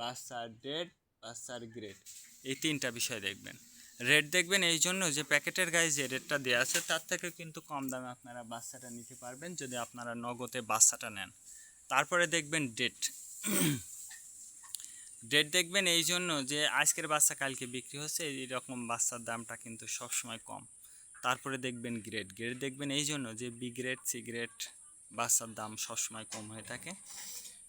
বাচ্চার ডেট বাচ্চার গ্রেড এই তিনটা বিষয় দেখবেন। রেট দেখবেন এই জন্য যে প্যাকেটের গায়ে যে রেটটা দেওয়া আছে, তার থেকে কিন্তু কম দামে আপনারা বাচ্চাটা নিতে পারবেন যদি আপনারা নগদে বাচ্চাটা নেন। তারপরে দেখবেন ডেট। ডেট দেখবেন এই জন্য যে আজকের বাচ্চা কালকে বিক্রি হচ্ছে, এই রকম বাচ্চার দামটা কিন্তু সবসময় কম। তারপরে দেখবেন গ্রেড। গ্রেড দেখবেন এই জন্য যে বি গ্রেড, সি গ্রেড বাচ্চার দাম সবসময় কম হয়ে থাকে।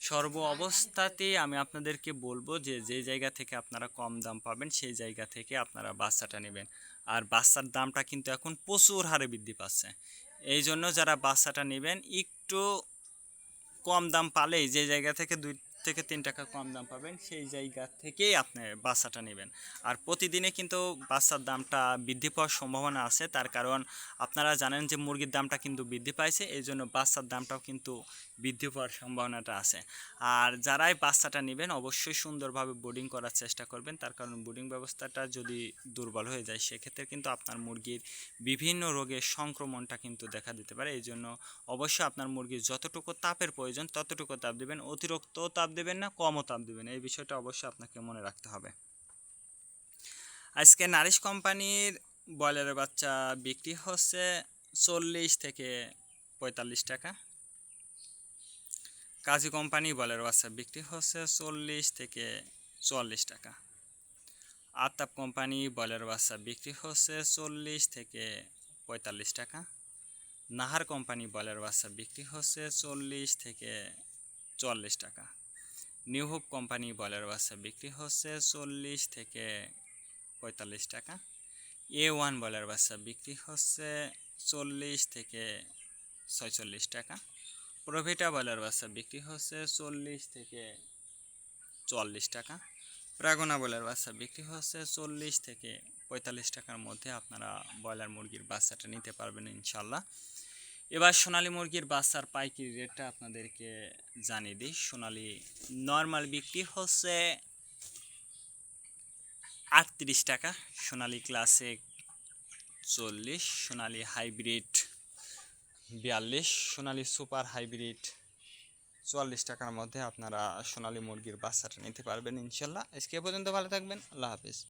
সর্ব অবস্থাতেই আমি আপনাদেরকে বলব যে যে জায়গা থেকে আপনারা কম দাম পাবেন, সেই জায়গা থেকে আপনারা বাচ্চাটা নেবেন। আর বাচ্চার দামটা কিন্তু এখন প্রচুর হারে বৃদ্ধি পাচ্ছে। এই জন্য যারা বাচ্চাটা নেবেন, একটু কম দাম পালেই যে জায়গা থেকে দুই থেকে তিন টাকা কম দাম পাবেন, সেই জায়গা থেকেই আপনি বাচ্চাটা নেবেন। আর প্রতিদিনে কিন্তু বাচ্চার দামটা বৃদ্ধি পাওয়ার সম্ভাবনা আছে, তার কারণ আপনারা জানেন যে মুরগির দামটা কিন্তু বৃদ্ধি পাইছে এই জন্য বাচ্চার দামটাও কিন্তু বৃদ্ধি পাওয়ার সম্ভাবনাটা আছে। আর যারাই বাচ্চাটা নেবেন, অবশ্যই সুন্দরভাবে বোর্ডিং করার চেষ্টা করবেন, তার কারণ বোর্ডিং ব্যবস্থাটা যদি দুর্বল হয়ে যায়, সেক্ষেত্রে কিন্তু আপনার মুরগির বিভিন্ন রোগের সংক্রমণটা কিন্তু দেখা দিতে পারে। এই জন্য অবশ্যই আপনার মুরগির যতটুকু তাপের প্রয়োজন, ততটুকু তাপ দেবেন, অতিরিক্ত তাপ দেবেন না, কমও তাপ দেবেন এই বিষয়টা অবশ্যই আপনাকে মনে রাখতে হবে। আজকে নারিশ কোম্পানির ব্রয়লারের বাচ্চা বিক্রি হচ্ছে চল্লিশ থেকে পঁয়তাল্লিশ টাকা। কাজী কোম্পানি ব্রয়লার বাচ্চা বিক্রি হচ্ছে চল্লিশ থেকে চুয়াল্লিশ টাকা। আতাপ কোম্পানি ব্রয়লার বাচ্চা বিক্রি হচ্ছে চল্লিশ থেকে পঁয়তাল্লিশ টাকা। নাহার কোম্পানি ব্রয়লার বাচ্চা বিক্রি হচ্ছে চল্লিশ থেকে চুয়াল্লিশ টাকা। নিউ হোপ কোম্পানি ব্রয়লার বাচ্চা বিক্রি হচ্ছে চল্লিশ থেকে পঁয়তাল্লিশ টাকা। এ ওয়ান ব্রয়লার বাচ্চা বিক্রি হচ্ছে চল্লিশ থেকে ছয়চল্লিশ টাকা। প্রভিটা ব্রয়লার বাচ্চা বিক্রি হচ্ছে চল্লিশ থেকে চুয়াল্লিশ টাকা। প্রাগনা ব্রয়লার বাচ্চা বিক্রি হচ্ছে চল্লিশ থেকে পঁয়তাল্লিশ টাকার মধ্যে আপনারা ব্রয়লার মুরগির বাচ্চাটা নিতে পারবেন ইনশাল্লাহ। এবার সোনালী মুরগির বাচ্চার পাইকারি রেটটা আপনাদেরকে জানিয়ে দিই। সোনালী নর্মাল বিক্রি হচ্ছে আটত্রিশ টাকা, সোনালী ক্লাসিক চল্লিশ, সোনালী হাইব্রিড বিয়াল্লিশ, সোনালী সুপার হাইব্রিড চুয়াল্লিশ টাকার মধ্যে আপনারা সোনালী মুরগির বাচ্চাটা নিতে পারবেন ইনশাল্লাহ। আজকে পর্যন্ত ভালো থাকবেন, আল্লাহ হাফিজ।